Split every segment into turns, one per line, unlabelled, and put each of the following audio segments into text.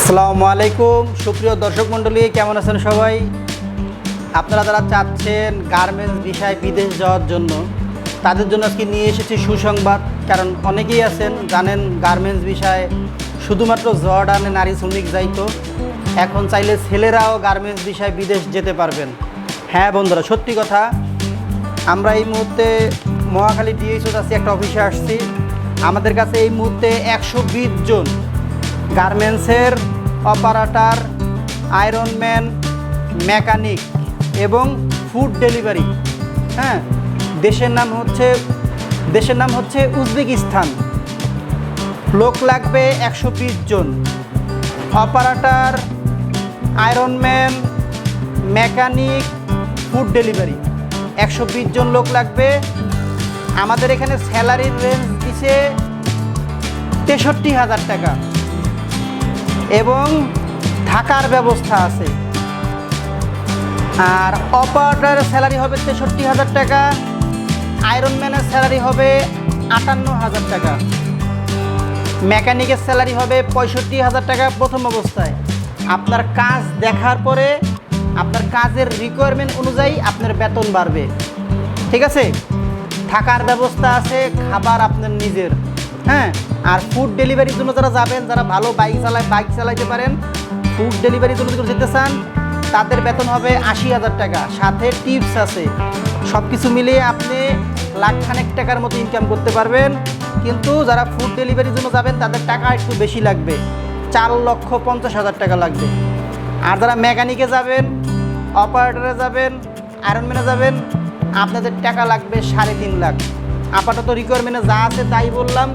আসসালামু আলাইকুম। সুপ্রিয় দর্শক মণ্ডলী, কেমন আছেন সবাই? আপনারা যারা চাচ্ছেন গার্মেন্টস বিষয় বিদেশ যাওয়ার জন্য, তাদের জন্য আজকে নিয়ে এসেছি সুসংবাদ, কারণ অনেকেই আছেন, জানেন গার্মেন্টস বিষয়ে শুধুমাত্র জর্ডানে নারী শ্রমিক যাইতো, এখন চাইলে ছেলেরাও গার্মেন্টস বিষয়ে বিদেশ যেতে পারবেন। হ্যাঁ বন্ধুরা, সত্যি কথা, আমরা এই মুহূর্তে মহাখালী ডিএইচও আছি, একটা অফিসে আসছি। আমাদের কাছে এই মুহূর্তে একশো বিশ জন গার্মেন্টসের অপারেটর, আয়রনম্যান, মেকানিক এবং ফুড ডেলিভারি। হ্যাঁ দেশের নাম হচ্ছে, দেশের নাম হচ্ছে উজবেকিস্তান। লোক লাগবে একশো বিশ জন। Operator, ironman, mechanic, food delivery. একশো বিশ জন লোক লাগবে। আমাদের এখানে স্যালারির রেঞ্জ দিছে তেষট্টি হাজার টাকা। এবং থাকার ব্যবস্থা আছে। আর অপারেটরের স্যালারি হবে তেষট্টি হাজার টাকা আয়রনম্যানের স্যালারি হবে আটান্ন হাজার টাকা। মেকানিকের স্যালারি হবে পঁয়ষট্টি হাজার টাকা প্রথম অবস্থায়। আপনার কাজ দেখার পরে আপনার কাজের রিকোয়ারমেন্ট অনুযায়ী আপনার বেতন বাড়বে। ঠিক আছে? থাকার ব্যবস্থা আছে, খাবার আপনার নিজের। হ্যাঁ আর ফুড ডেলিভারির জন্য যারা যাবেন, যারা ভালো বাইক চালায় বাইক চালাইতে পারেন ফুড ডেলিভারির জন্য যদি যেতে চান, তাদের বেতন হবে আশি হাজার টাকা। সাথে টিপস আছে। সব কিছু মিলিয়ে আপনি লাখখানেক টাকার মতো ইনকাম করতে পারবেন। কিন্তু যারা ফুড ডেলিভারির জন্য যাবেন, তাদের টাকা একটু বেশি লাগবে। চার লক্ষ পঞ্চাশ হাজার টাকা লাগবে। আর যারা মেকানিকে যাবেন অপারেটরে যাবেন আয়রনম্যানে যাবেন, আপনাদের টাকা লাগবে সাড়ে তিন লাখ। আপাতত রিকোয়ারমেন্টে যা আছে তাই বললাম।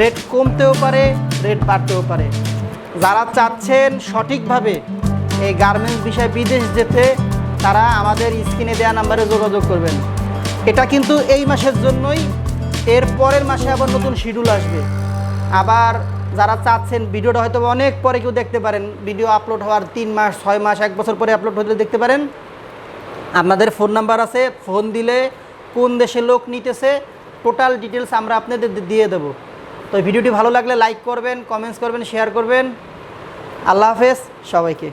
রেট কমতেও পারে, রেট বাড়তেও পারে। যারা চাচ্ছেন সঠিকভাবে এই গার্মেন্টস বিষয়ে বিদেশ যেতে, তারা আমাদের স্ক্রিনে দেওয়া নাম্বারে যোগাযোগ করবেন। এটা কিন্তু এই মাসের জন্যই, এর পরের মাসে আবার নতুন শিডিউল আসবে। আবার যারা চাচ্ছেন, ভিডিওটা হয়তো অনেক পরে কেউ দেখতে পারেন, ভিডিও আপলোড হওয়ার তিন মাস, ছয় মাস, এক বছর পরে আপলোড হতে দেখতে পারেন। আপনাদের ফোন নাম্বার আছে ফোন দিলে কোন দেশে লোক নিতেছে টোটাল ডিটেলস আমরা আপনাদের দিয়ে দেবো। তো ভিডিওটি ভালো লাগলে লাইক করবেন কমেন্টস করবেন শেয়ার করবেন। আল্লাহ হাফেজ সবাইকে।